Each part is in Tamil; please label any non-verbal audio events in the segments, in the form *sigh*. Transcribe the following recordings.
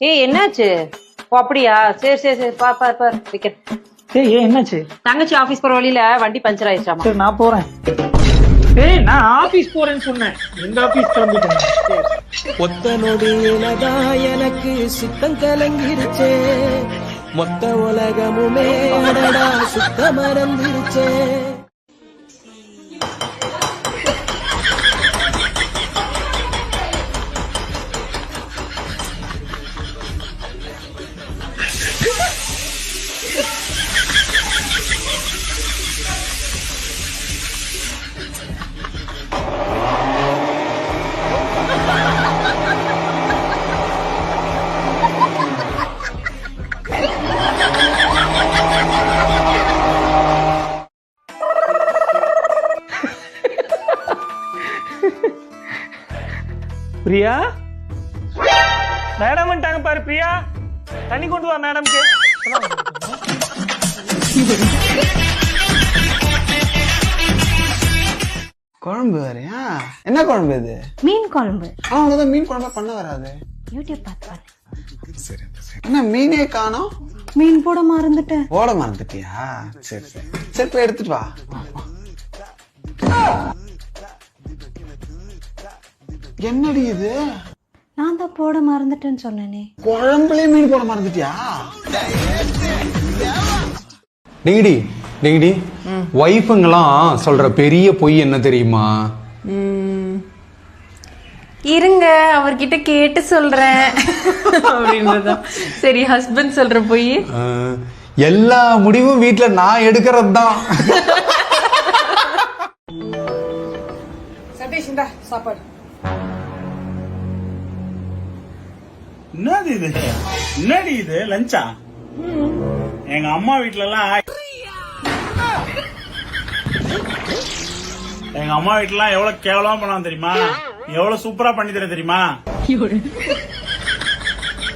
ஏய் என்னாச்சு? ஓ அப்படியா? சரி சரி சரி. பார் பார் பார் டிக்கெட் ஏய் ஏய் என்னாச்சு? தங்கச்சி ஆபீஸ் போற வழியில வண்டி பஞ்சர் ஆயிடுச்சாமா? சரி நான் போறேன். ஏய் நான் ஆபீஸ் போறேன்னு சொன்னேன். எங்க ஆபீஸ் கிளம்பிட்டேன். ஒத்த நொடியிலதா எனக்கு சித்தம் கலங்கிருச்சே. மொத்த உலகமுமே அடடா சுத்த மறந்துருச்சே. பிரியா? மேடம் வந்துட்டாங்க பாரு பிரியா. தண்ணி கொண்டு வா மேடம்க்கு. குழம்பு வேறயா? என்ன குழம்பு இது? மீன் குழம்பு. ஆனா அவ்வளவுதான். மீன் குழம்பா பண்ண வராது. யூடியூப் பார்த்து என்ன மீனே காணோம்? மீன் போட மறந்துட்டேன். ஓட மறந்துட்டியா? சரி சரி. சரி போய் எடுத்துட்டு வா. என்னடி இது? நான் தான் போட மறந்துட்டேன்னு சொன்னேனே. குழம்புலயே மீன் போட மறந்துட்டியா? டிங்கிடி டிங்கிடி ஒய்ஃபுங்கெல்லாம் சொல்ற பெரிய பொய் என்ன தெரியுமா? இருங்க அவர்கிட்ட கேட்டு சொல்றேன். அப்படின்றதான் சரி ஹஸ்பண்ட் சொல்ற போய். எல்லா முடிவும் வீட்ல நான் எடுக்கிறது தான் என்னது இது? என்னடி இது? லஞ்சா? எங்க அம்மா வீட்ல எல்லாம் எங்க அம்மா வீட்ல எல்லாம் எவ்வளவு கேவலமா பண்ணுவாங்க தெரியுமா? எவ்வளவு சூப்பரா பண்ணி தர தெரியுமா?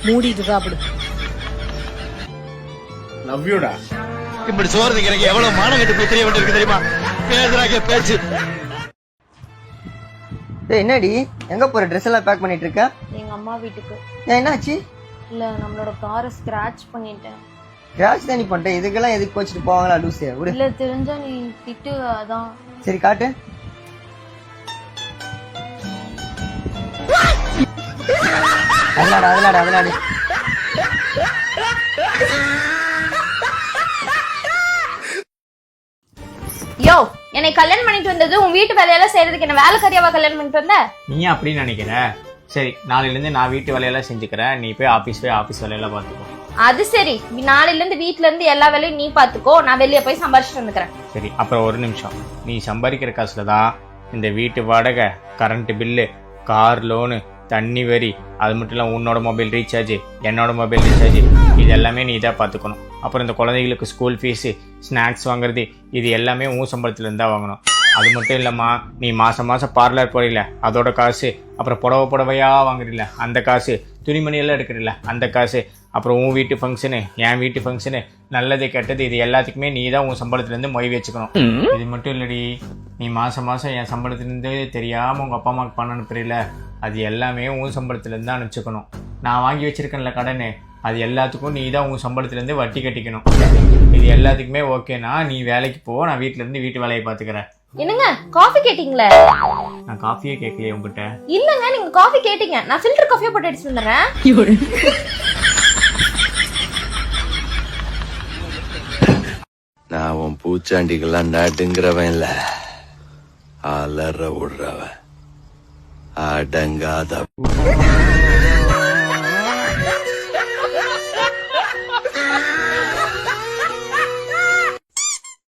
மூடிட்டு சாப்பிடு. லவ் யூடா இப்படி சோறு திங்கிறக்கு எவ்வளவு மானம் கட்டு போய் தெரிய வேண்டியிருக்கு தெரியுமா? பேசுறாங்க பேச்சு. என்னடி? எங்க போற? ட்ரெஸ் எல்லாம் பேக் பண்ணிட்டு இருக்க? எங்க அம்மா வீட்டுக்கு. என்னாச்சு? இல்ல நம்மளோட காரை ஸ்கிராச் பண்ணிட்டேன். கிராஷ் தான் நீ பண்ணிட்ட இதுக்கெல்லாம் எதுக்கு வச்சுட்டு போவாங்களா லூசு? விடு. இல்ல தெரிஞ்சா நீ திட்டு அதான். சரி காட்டு. அதனாடு அதனாடு அதனாடு யோ என்னை கல்யாணம் பண்ணிட்டு வந்தது உன் வீட்டு வேலையெல்லாம் செய்யறதுக்கு என்ன வேலைக்காரியாவா கல்யாணம் பண்ணிட்டு வந்த? நீ அப்படின்னு நினைக்கிற? சரி நாளையிலேருந்து நான் வீட்டு வேலையெல்லாம் செஞ்சுக்கிறேன். நீ போய் ஆஃபீஸ் போய் ஆஃபீஸ் வேலையெல்லாம் பார்த்துக்கோ. அது சரி. நாளையில இருந்து வீட்ல இருந்து எல்லா வேலையும் நீ பாத்துக்கோ நான் வெளியே போய் சம்பாரிச்சுட்டு வந்துக்கிறேன். சரி அப்புறம் ஒரு நிமிஷம். நீ சம்பாதிக்கிற காசுல தான் இந்த வீட்டு வாடகை கரண்ட் பில்லு கார் லோனு தண்ணி வரி அது மட்டும் இல்லாமல் உன்னோட மொபைல் ரீசார்ஜ் என்னோட மொபைல் ரீசார்ஜ் இது எல்லாமே நீ தான் பார்த்துக்கணும். அப்புறம் இந்த குழந்தைகளுக்கு ஸ்கூல் ஃபீஸு ஸ்நாக்ஸ் வாங்குறது இது எல்லாமே உன் சம்பளத்துலேருந்து தான் வாங்கணும். அது மட்டும் இல்லைம்மா நீ மாதம் மாதம் பார்லர் போறீல அதோட காசு அப்புறம் புடவை புடவையா வாங்குறீல அந்த காசு துணிமணி எல்லாம் எடுக்கிறீல அந்த காசு அப்புறம் உன் வீட்டு ஃபங்க்ஷனு என் வீட்டு ஃபங்க்ஷனு நல்லது கெட்டது இது எல்லாத்துக்குமே நீ தான் உன் சம்பளத்துலேருந்து மொய் வச்சுக்கணும். இது மட்டும் இல்லடி நீ மாதம் மாதம் என் சம்பளத்துலேருந்து தெரியாமல் உங்கள் அப்பா அம்மாவுக்கு பணம் அனுப்புறீல அது எல்லாமே உன் சம்பளத்துலேருந்து தான் அனுப்பிச்சுக்கணும். நான் வாங்கி வச்சிருக்கேன்ல கடனு அது எல்லாத்துக்கும் நீ தான் உன் சம்பளத்துலேருந்து வட்டி கட்டிக்கணும். இது எல்லாத்துக்குமே ஓகேனா நீ வேலைக்கு போ நான் வீட்டிலேருந்து வீட்டு வேலையை பார்த்துக்கிறேன். என்னங்க காஃபி கேட்டிங்களே? நான் காஃபியே கேட்கலையே உங்ககிட்ட. இல்லங்க நீங்க காஃபி கேட்டீங்க. நான் ஃபில்டர் காஃபியே போட்டு அடிச்சு வந்துறேன் நான் உன் பூச்சாண்டிக்கெல்லாம் நடுங்கிறவன் இல்ல. அலற விடுறவன். அடங்காத *laughs*